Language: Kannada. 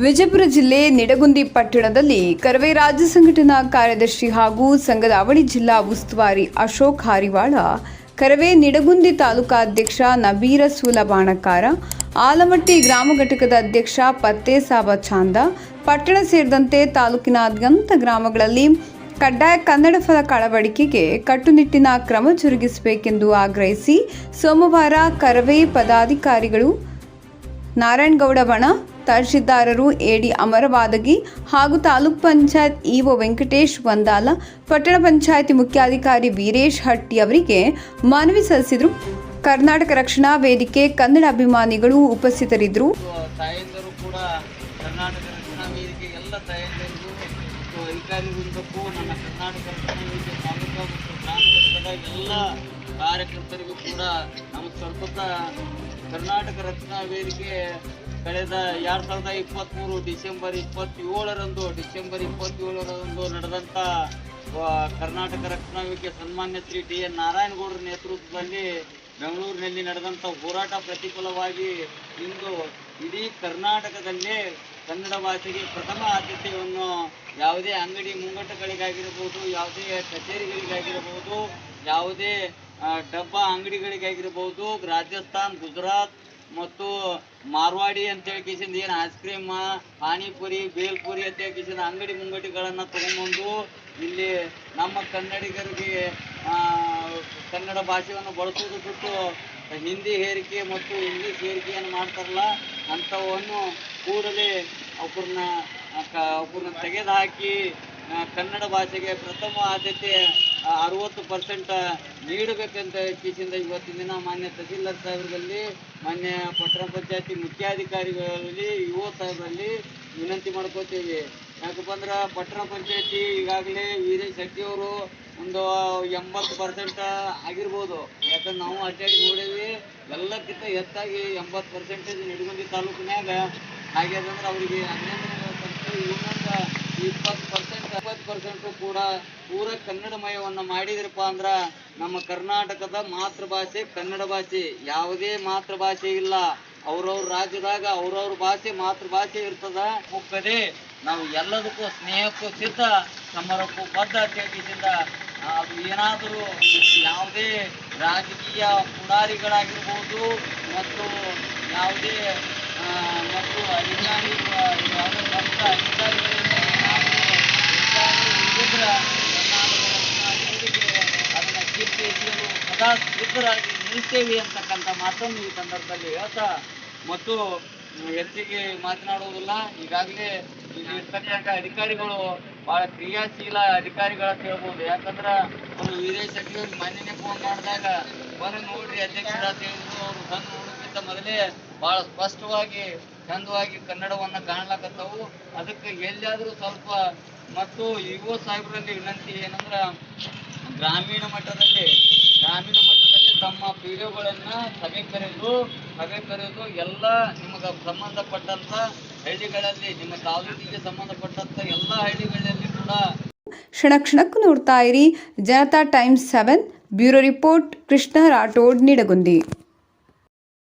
ವಿಜಯಪುರ ಜಿಲ್ಲೆ ನಿಡಗುಂದಿ ಪಟ್ಟಣದಲ್ಲಿ ಕರವೇ ರಾಜ್ಯ ಸಂಘಟನಾ ಕಾರ್ಯದರ್ಶಿ ಹಾಗೂ ಸಂಘದ ಅವಳಿ ಜಿಲ್ಲಾ ಉಸ್ತುವಾರಿ ಅಶೋಕ್ ಹಾರಿವಾಳ, ಕರವೇ ನಿಡಗುಂದಿ ತಾಲೂಕಾಧ್ಯಕ್ಷ ನಬೀರ ಬಾಣಕಾರ ಆಲಮಟ್ಟಿ ಗ್ರಾಮ ಘಟಕದ ಅಧ್ಯಕ್ಷ ಪತ್ತೆ ಸಾಬ ಚಾಂದ, ಪಟ್ಟಣ ಸೇರಿದಂತೆ ತಾಲೂಕಿನಾದ್ಯಂತ ಗ್ರಾಮಗಳಲ್ಲಿ ಕಡ್ಡಾಯ ಕನ್ನಡ ಫಲಕ ಅಳವಡಿಕೆಗೆ ಕಟ್ಟುನಿಟ್ಟಿನ ಕ್ರಮ ಜರುಗಿಸಬೇಕೆಂದು ಆಗ್ರಹಿಸಿ ಸೋಮವಾರ ಕರವೇ ಪದಾಧಿಕಾರಿಗಳು ನಾರಾಯಣಗೌಡ ಬಣ, ತಹಶೀಲ್ದಾರರು ಎಡಿ ಅಮರವಾದಗಿ ಹಾಗೂ ತಾಲೂಕ್ ಪಂಚಾಯತ್ ಇಒ ವೆಂಕಟೇಶ್ ವಂದಾಲ, ಪಟ್ಟಣ ಪಂಚಾಯತಿ ಮುಖ್ಯಾಧಿಕಾರಿ ವೀರೇಶ್ ಹಟ್ಟಿ ಅವರಿಗೆ ಮನವಿ ಸಲ್ಲಿಸಿದರು. ಕರ್ನಾಟಕ ರಕ್ಷಣಾ ವೇದಿಕೆ ಕನ್ನಡ ಅಭಿಮಾನಿಗಳು ಉಪಸ್ಥಿತರಿದ್ದರು. ತಾಯಂದರು ಕೂಡ ಕರ್ನಾಟಕ ರಕ್ಷಣಾ ವೇದಿಕೆ ಎಲ್ಲ ನನ್ನ ಕರ್ನಾಟಕ ರಕ್ಷಣಾ ಕಾರ್ಯಕರ್ತರಿಗೂ ಕೂಡ ನಮಸ್ಕರಿಸುತ್ತಾ ಕರ್ನಾಟಕ ರಕ್ಷಣಾ ವೇದಿಕೆ ಕಳೆದ ಎರಡು ಸಾವಿರದ ಇಪ್ಪತ್ತ್ಮೂರು ಡಿಸೆಂಬರ್ ಇಪ್ಪತ್ತೇಳರಂದು ಡಿಸೆಂಬರ್ ಇಪ್ಪತ್ತೇಳರಂದು ನಡೆದಂಥ ಕರ್ನಾಟಕ ರಕ್ಷಣಾ ವೇದಿಕೆ ಸನ್ಮಾನ್ಯ ಶ್ರೀ ಡಿ ಎನ್ ನಾರಾಯಣಗೌಡರ ನೇತೃತ್ವದಲ್ಲಿ ಬೆಂಗಳೂರಿನಲ್ಲಿ ನಡೆದಂಥ ಹೋರಾಟ ಪ್ರತಿಫಲವಾಗಿ ಇಂದು ಇಡೀ ಕರ್ನಾಟಕದಲ್ಲೇ ಕನ್ನಡ ಭಾಷೆಗೆ ಪ್ರಥಮ ಆದ್ಯತೆಯನ್ನು ಯಾವುದೇ ಅಂಗಡಿ ಮುಂಗಟ್ಟುಗಳಿಗಾಗಿರ್ಬೋದು, ಯಾವುದೇ ಕಚೇರಿಗಳಿಗಾಗಿರ್ಬೋದು, ಯಾವುದೇ ಡಬ್ಬಾ ಅಂಗಡಿಗಳಿಗಾಗಿರ್ಬೋದು, ರಾಜಸ್ಥಾನ್, ಗುಜರಾತ್ ಮತ್ತು ಮಾರ್ವಾಡಿ ಅಂತೇಳಿ ಕಿಸಿಂದ ಏನು ಐಸ್ ಕ್ರೀಮ್ ಪಾನಿಪುರಿ ಬೇಲ್ಪುರಿ ಅಂತೇಳಿ ಕಿಸಿದ ಅಂಗಡಿ ಮುಂಗಟ್ಟಿಗಳನ್ನು ತಗೊಂಡ್ಬಂದು ಇಲ್ಲಿ ನಮ್ಮ ಕನ್ನಡಿಗರಿಗೆ ಕನ್ನಡ ಭಾಷೆಯನ್ನು ಬಳಸುವುದು ಬಿಟ್ಟು ಹಿಂದಿ ಹೇರಿಕೆ ಮತ್ತು ಇಂಗ್ಲೀಷ್ ಹೇರಿಕೆಯನ್ನು ಮಾಡ್ತಾರಲ್ಲ, ಅಂಥವನ್ನು ಕೂಡಲೇ ಅವ್ರನ್ನ ಅವ್ರನ್ನ ತೆಗೆದುಹಾಕಿ ಹಾಕಿ ಕನ್ನಡ ಭಾಷೆಗೆ ಪ್ರಥಮ ಆದ್ಯತೆ ಅರವತ್ತು ಪರ್ಸೆಂಟ್ ನೀಡಬೇಕಂತ ಇತ್ತೀಚಿಂದ ಇವತ್ತಿನ ದಿನ ಮಾನ್ಯ ತಹಸೀಲ್ದಾರ್ ಸಾಹೇಬರಲ್ಲಿ, ಮಾನ್ಯ ಪಟ್ಟಣ ಪಂಚಾಯತಿ ಮುಖ್ಯಾಧಿಕಾರಿಗಳಲ್ಲಿ, ಯುವ ಸಾಹೇಬರಲ್ಲಿ ವಿನಂತಿ ಮಾಡ್ಕೋತೀವಿ. ಯಾಕಪ್ಪ ಅಂದ್ರೆ ಪಟ್ಟಣ ಪಂಚಾಯತಿ ಈಗಾಗಲೇ ವೀರೇಶ್ ಶೆಟ್ಟಿ ಅವರು ಒಂದು ಎಂಬತ್ತು ಪರ್ಸೆಂಟ್ ಆಗಿರ್ಬೋದು. ಯಾಕಂದ್ರೆ ನಾವು ಅಡ್ಡಾಡಿ ನೋಡೀವಿ ಎಲ್ಲಕ್ಕಿಂತ ಹೆಚ್ಚಾಗಿ ಎಂಬತ್ತು ಪರ್ಸೆಂಟೇಜ್ ನಿಡಗುಂದಿ ತಾಲೂಕಿನಾಗ ಆಗ್ಯದಂದ್ರೆ ಅವರಿಗೆ ಹನ್ನೊಂದು ಇನ್ನೊಂದು ಇಪ್ಪತ್ತು ಪರ್ಸೆಂಟ್ ಇಪ್ಪತ್ತು ಪರ್ಸೆಂಟು ಕೂಡ ಪೂರ ಕನ್ನಡಮಯವನ್ನು ಮಾಡಿದ್ರಪ್ಪ ಅಂದ್ರೆ ನಮ್ಮ ಕರ್ನಾಟಕದ ಮಾತೃಭಾಷೆ ಕನ್ನಡ ಭಾಷೆ. ಯಾವುದೇ ಮಾತೃಭಾಷೆ ಇಲ್ಲ. ಅವ್ರವ್ರ ರಾಜ್ಯದಾಗ ಅವ್ರವ್ರ ಭಾಷೆ ಮಾತೃಭಾಷೆ ಇರ್ತದ. ಒಪ್ಪದೆ ನಾವು ಎಲ್ಲದಕ್ಕೂ ಸ್ನೇಹಕ್ಕೂ ಸಿದ್ಧ, ಸಮರಕ್ಕೂ ಬದ್ಧ ತಿಳಿಸಿದ ಅದು ಏನಾದರೂ ಯಾವುದೇ ರಾಜಕೀಯ ಪುಡಾರಿಗಳಾಗಿರ್ಬೋದು ಮತ್ತು ಯಾವುದೇ ಮತ್ತು ಅಧಿಕಾರಿ ಅದನ್ನ ಸದಾ ಸಿದ್ಧರಾಗಿ ನಿಲ್ತೇವೆ ಅಂತಕ್ಕಂಥ ಮಾತನ್ನು ಈ ಸಂದರ್ಭದಲ್ಲಿ ಹೇಳ್ತಾ ಮತ್ತು ಹೆಚ್ಚಿಗೆ ಮಾತನಾಡುವುದಿಲ್ಲ. ಈಗಾಗಲೇ ಇಲ್ಲಿ ಇರ್ತಕ್ಕಂಥ ಅಧಿಕಾರಿಗಳು ಬಹಳ ಕ್ರಿಯಾಶೀಲ ಅಧಿಕಾರಿಗಳ ಹೇಳ್ಬೋದು. ಯಾಕಂದ್ರ ಅವರು ವೀರೇಶ್ ಶೆಟ್ಟಿ ಅವ್ರಿಗೆ ಫೋನ್ ಮಾಡಿದಾಗ ಬಂದು ನೋಡ್ರಿ ಅಧ್ಯಕ್ಷರ ಅಂತ ಹೇಳಿದ್ರು ಅವ್ರು ಬಂದು ಮೊದಲೇ ಬಹಳ ಸ್ಪಷ್ಟವಾಗಿ, ಚಂದವಾಗಿ ಕನ್ನಡವನ್ನ ಕಾಣ್ಲಕತ್ತವು. ಅದಕ್ಕೆ ಎಲ್ಲಾದ್ರೂ ಸ್ವಲ್ಪ ಮತ್ತು ಯುವ ಸಾಹೇಬರಲ್ಲಿ ವಿನಂತಿ ಏನಂದ್ರ, ಗ್ರಾಮೀಣ ಮಟ್ಟದಲ್ಲಿ ಗ್ರಾಮೀಣ ಮಟ್ಟದಲ್ಲಿ ತಮ್ಮ ಪಿಡಿಒಗಳನ್ನ ಸಭೆ ಕರೆದು ಸಭೆ ಕರೆದು ಎಲ್ಲ ಸಂಬಂಧಪಟ್ಟಂತ ಹಳ್ಳಿಗಳಲ್ಲಿ, ನಿಮ್ಮ ತಾಲೂಕಿಗೆ ಸಂಬಂಧಪಟ್ಟಂತ ಎಲ್ಲ ಹಳ್ಳಿಗಳಲ್ಲಿ ಕೂಡ ಕ್ಷಣ ಕ್ಷಣಕ್ಕೂ ನೋಡ್ತಾ ಇರಿ. Janata Times seven, bureau report, Krishna Rathod, Nidagundi.